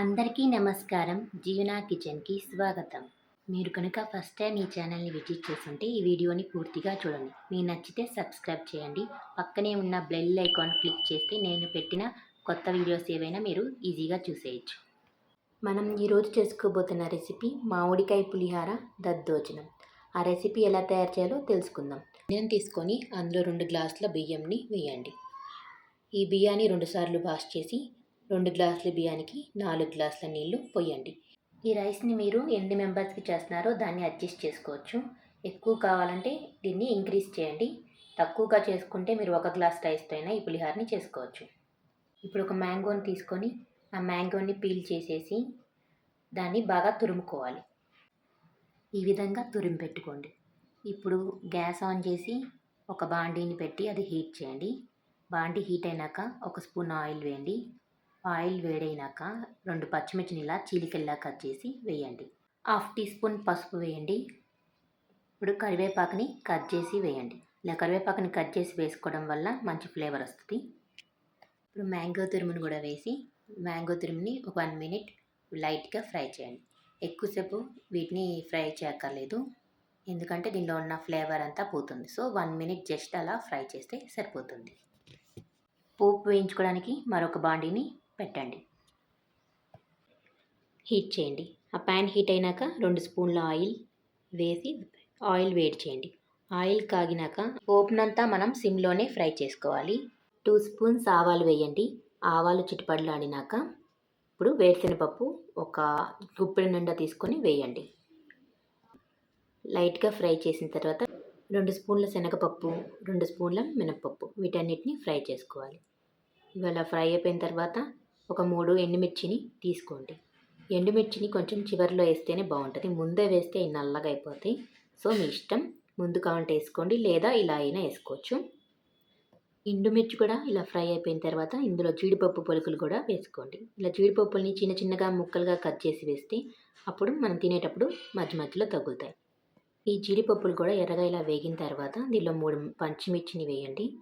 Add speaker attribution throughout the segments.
Speaker 1: అందరికీ నమస్కారం. జీవనా కిచెన్కి స్వాగతం. మీరు కనుక ఫస్ట్ టైం ఈ ఛానల్ని విజిట్ చేస్తుంటే ఈ వీడియోని పూర్తిగా చూడండి. మీకు నచ్చితే సబ్స్క్రైబ్ చేయండి. పక్కనే ఉన్న బెల్ ఐకాన్ క్లిక్ చేస్తే నేను పెట్టిన కొత్త వీడియోస్ ఏవైనా మీరు ఈజీగా చూసేయచ్చు. మనం ఈరోజు చేసుకోబోతున్న రెసిపీ మామిడికాయ పులిహార దద్దోజనం. ఆ రెసిపీ ఎలా తయారు చేయాలో తెలుసుకుందాం. బియ్యం తీసుకొని అందులో రెండు గ్లాసుల బియ్యంని వేయండి. ఈ బియ్యాన్ని రెండుసార్లు వాష్ చేసి రెండు గ్లాసుల బియ్యానికి నాలుగు గ్లాసుల నీళ్ళు పోయండి. ఈ రైస్ని మీరు ఎన్ని మెంబర్స్కి చేస్తున్నారో దాన్ని అడ్జస్ట్ చేసుకోవచ్చు. ఎక్కువ కావాలంటే దీన్ని ఇంక్రీజ్ చేయండి. తక్కువగా చేసుకుంటే మీరు ఒక గ్లాస్ రైస్తో అయినా ఈ పులిహారని చేసుకోవచ్చు. ఇప్పుడు ఒక మ్యాంగోని తీసుకొని ఆ మ్యాంగోని పీల్ చేసేసి దాన్ని బాగా తురుముకోవాలి. ఈ విధంగా తురిమి పెట్టుకోండి. ఇప్పుడు గ్యాస్ ఆన్ చేసి ఒక బాండీని పెట్టి అది హీట్ చేయండి. బాండీ హీట్ అయినాక ఒక స్పూన్ ఆయిల్ వేయండి. ఆయిల్ వేడైనాక రెండు పచ్చిమిర్చిని ఇలా చీలికల్లా కట్ చేసి వేయండి. హాఫ్ టీ స్పూన్ పసుపు వేయండి. ఇప్పుడు కరివేపాకుని కట్ చేసి వేయండి. ఇలా కరివేపాకుని కట్ చేసి వేసుకోవడం వల్ల మంచి ఫ్లేవర్ వస్తుంది. ఇప్పుడు మ్యాంగో తురుమును కూడా వేసి మ్యాంగో తురుముని ఒక వన్ మినిట్ లైట్గా ఫ్రై చేయండి. ఎక్కువసేపు వీటిని ఫ్రై చేయక్కర్లేదు. ఎందుకంటే దీనిలో ఉన్న ఫ్లేవర్ అంతా పోతుంది. సో వన్ మినిట్ జస్ట్ అలా ఫ్రై చేస్తే సరిపోతుంది. పోపు వేయించుకోవడానికి మరొక బాండీని పెట్టండి. హీట్ చేయండి. ఆ ప్యాన్ హీట్ అయినాక రెండు స్పూన్ల ఆయిల్ వేసి ఆయిల్ వేడి చేయండి. ఆయిల్ కాగినాక పోపునంతా మనం సిమ్లోనే ఫ్రై చేసుకోవాలి. టూ స్పూన్స్ ఆవాలు వేయండి. ఆవాలు చిటిపడలాడినాక ఇప్పుడు వేరుశనగపప్పు ఒక గుప్పెడు నిండా తీసుకొని వేయండి. లైట్గా ఫ్రై చేసిన తర్వాత రెండు స్పూన్ల శనగపప్పు రెండు స్పూన్ల మినపప్పు వీటన్నిటిని ఫ్రై చేసుకోవాలి. ఇవాళ ఫ్రై అయిపోయిన తర్వాత ఒక మూడు ఎండుమిర్చిని తీసుకోండి. ఎండుమిర్చిని కొంచెం చివరిలో వేస్తేనే బాగుంటుంది. ముందే వేస్తే నల్లగా అయిపోతాయి. సో మీ ఇష్టం. ముందు కావంటే వేసుకోండి లేదా ఇలా అయినా వేసుకోవచ్చు. ఎండుమిర్చి కూడా ఇలా ఫ్రై అయిపోయిన తర్వాత ఇందులో జీడిపప్పు పొలుకులు కూడా వేసుకోండి. ఇలా జీడిపప్పుల్ని చిన్న చిన్నగా ముక్కలుగా కట్ చేసి వేస్తే అప్పుడు మనం తినేటప్పుడు మధ్య మధ్యలో తగులుతాయి. ఈ జీడిపప్పులు కూడా ఎర్రగా ఇలా వేగిన తర్వాత దీనిలో మూడు పచ్చిమిర్చిని వేయండి.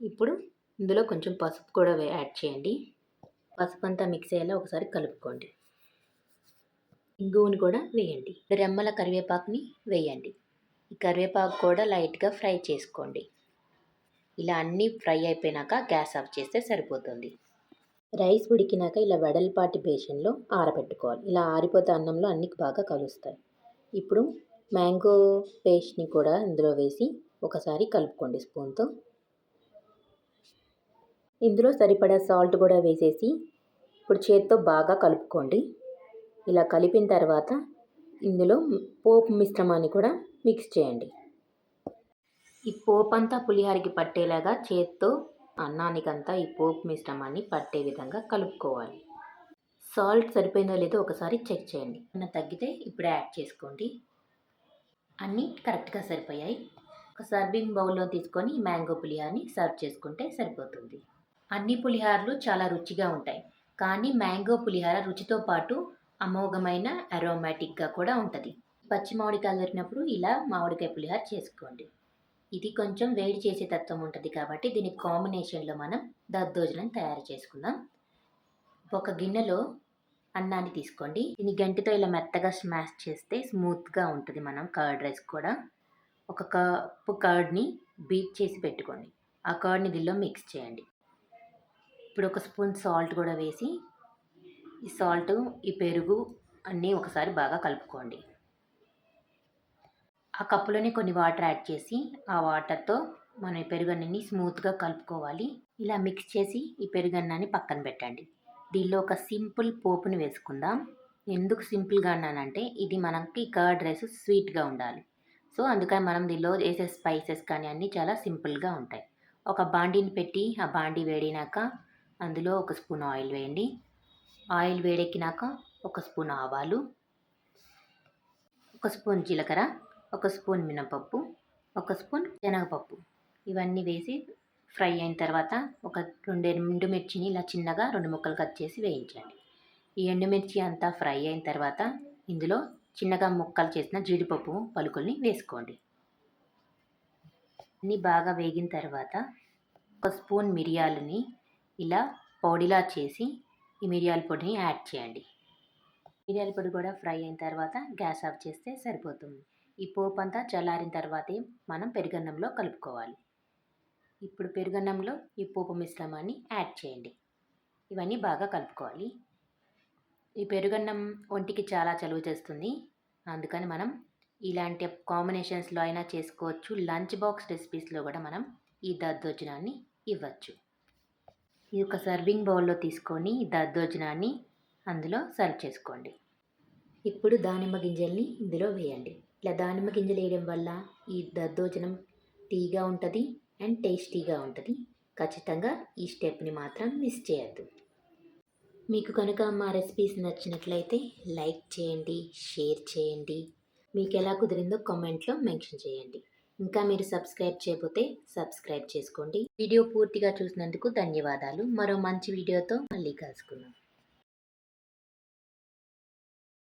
Speaker 1: ఇప్పుడు ఇందులో కొంచెం పసుపు కూడా యాడ్ చేయండి. పసుపు అంతా మిక్స్ అయ్యేలా ఒకసారి కలుపుకోండి. ఇంగువని కూడా వేయండి. రెమ్మల కరివేపాకుని వేయండి. ఈ కరివేపాకు కూడా లైట్గా ఫ్రై చేసుకోండి. ఇలా అన్నీ ఫ్రై అయిపోయినాక గ్యాస్ ఆఫ్ చేస్తే సరిపోతుంది. రైస్ ఉడికినాక ఇలా వెడల్పాటి బేషన్లో ఆరబెట్టుకోవాలి. ఇలా ఆరిపోతే అన్నంలో అన్ని బాగా కలుస్తాయి. ఇప్పుడు మ్యాంగో పేస్ట్ని కూడా ఇందులో వేసి ఒకసారి కలుపుకోండి స్పూన్తో. ఇందులో సరిపడా సాల్ట్ కూడా వేసేసి ఇప్పుడు చేత్తో బాగా కలుపుకోండి. ఇలా కలిపిన తర్వాత ఇందులో పోపు మిశ్రమాన్ని కూడా మిక్స్ చేయండి. ఈ పోపు అంతా పులిహారికి పట్టేలాగా చేత్తో అన్నానికంతా ఈ పోపు మిశ్రమాన్ని పట్టే విధంగా కలుపుకోవాలి. సాల్ట్ సరిపోయిందో లేదో ఒకసారి చెక్ చేయండి. అన్న తగ్గితే ఇప్పుడు యాడ్ చేసుకోండి. అన్నీ కరెక్ట్గా సరిపోయాయి. ఒక సర్వింగ్ బౌల్లో తీసుకొని మ్యాంగో పులిహార్ని సర్వ్ చేసుకుంటే సరిపోతుంది. అన్ని పులిహారలు చాలా రుచిగా ఉంటాయి. కానీ మ్యాంగో పులిహార రుచితో పాటు అమోఘమైన అరోమాటిక్గా కూడా ఉంటుంది. పచ్చి మామిడికాయలు దొరికినప్పుడు ఇలా మామిడికాయ పులిహార చేసుకోండి. ఇది కొంచెం వేడి చేసే తత్వం ఉంటుంది కాబట్టి దీని కాంబినేషన్లో మనం దద్దోజనం తయారు చేసుకుందాం. ఒక గిన్నెలో అన్నాన్ని తీసుకోండి. దీన్ని గంటితో ఇలా మెత్తగా స్మాష్ చేస్తే స్మూత్గా ఉంటుంది మనం కర్డ్ రైస్ కూడా. ఒక కప్పు కర్డ్ని బీట్ చేసి పెట్టుకోండి. ఆ కర్డ్ని దీనిలో మిక్స్ చేయండి. ఇప్పుడు ఒక స్పూన్ సాల్ట్ కూడా వేసి ఈ సాల్ట్ ఈ పెరుగు అన్నీ ఒకసారి బాగా కలుపుకోండి. ఆ కప్పులోనే కొన్ని వాటర్ యాడ్ చేసి ఆ వాటర్తో మనం ఈ పెరుగన్నాన్ని స్మూత్గా కలుపుకోవాలి. ఇలా మిక్స్ చేసి ఈ పెరుగన్నాన్ని పక్కన పెట్టండి. దీనిలో ఒక సింపుల్ పోపుని వేసుకుందాం. ఎందుకు సింపుల్గా అన్నానంటే ఇది మనకి కర్డ్ రైస్ స్వీట్గా ఉండాలి. సో అందుకని మనం దీనిలో వేసే స్పైసెస్ కానీ అన్నీ చాలా సింపుల్గా ఉంటాయి. ఒక బాండీని పెట్టి ఆ బాండీ వేడినాక అందులో ఒక స్పూన్ ఆయిల్ వేయండి. ఆయిల్ వేడెక్కినాక ఒక స్పూన్ ఆవాలు ఒక స్పూన్ జీలకర్ర ఒక స్పూన్ మినపప్పు ఒక స్పూన్ శనగపప్పు. ఇవన్నీ వేసి ఫ్రై అయిన తర్వాత ఒక రెండు ఎండుమిర్చిని ఇలా చిన్నగా రెండు ముక్కలు కట్ చేసి వేయించండి. ఈ ఎండుమిర్చి అంతా ఫ్రై అయిన తర్వాత ఇందులో చిన్నగా ముక్కలు చేసిన జీడిపప్పు పలుకుల్ని వేసుకోండి. అన్నీ బాగా వేగిన తర్వాత ఒక స్పూన్ మిరియాలని ఇలా పౌడిలా చేసి ఈ మిరియాల పొడిని యాడ్ చేయండి. మిరియాల పొడి కూడా ఫ్రై అయిన తర్వాత గ్యాస్ ఆఫ్ చేస్తే సరిపోతుంది. ఈ పోపు అంతా చల్లారిన తర్వాతే మనం పెరుగన్నంలో కలుపుకోవాలి. ఇప్పుడు పెరుగన్నంలో ఈ పోపు మిశ్రమాన్ని యాడ్ చేయండి. ఇవన్నీ బాగా కలుపుకోవాలి. ఈ పెరుగన్నం ఒంటికి చాలా చలువ చేస్తుంది. అందుకని మనం ఇలాంటి కాంబినేషన్స్లో అయినా చేసుకోవచ్చు. లంచ్ బాక్స్ రెసిపీస్లో కూడా మనం ఈ దద్దోజనాన్ని ఇవ్వచ్చు. ఇది ఒక సర్వింగ్ బౌల్లో తీసుకొని దద్దోజనాన్ని అందులో సర్వ్ చేసుకోండి. ఇప్పుడు దానిమ్మ గింజల్ని ఇందులో వేయండి. ఇలా దానిమ్మ గింజలు వేయడం వల్ల ఈ దద్దోజనం టీగా ఉంటుంది అండ్ టేస్టీగా ఉంటుంది. ఖచ్చితంగా ఈ స్టెప్ని మాత్రం మిస్ చేయొద్దు. మీకు కనుక మా రెసిపీస్ నచ్చినట్లయితే లైక్ చేయండి షేర్ చేయండి. మీకు ఎలా కుదిరిందో కామెంట్లో మెన్షన్ చేయండి. ఇంకా మీరు సబ్స్క్రైబ్ చేయకపోతే సబ్స్క్రైబ్ చేసుకోండి. వీడియో పూర్తిగా చూసినందుకు ధన్యవాదాలు. మరో మంచి వీడియోతో మళ్ళీ కలుసుకుందాం.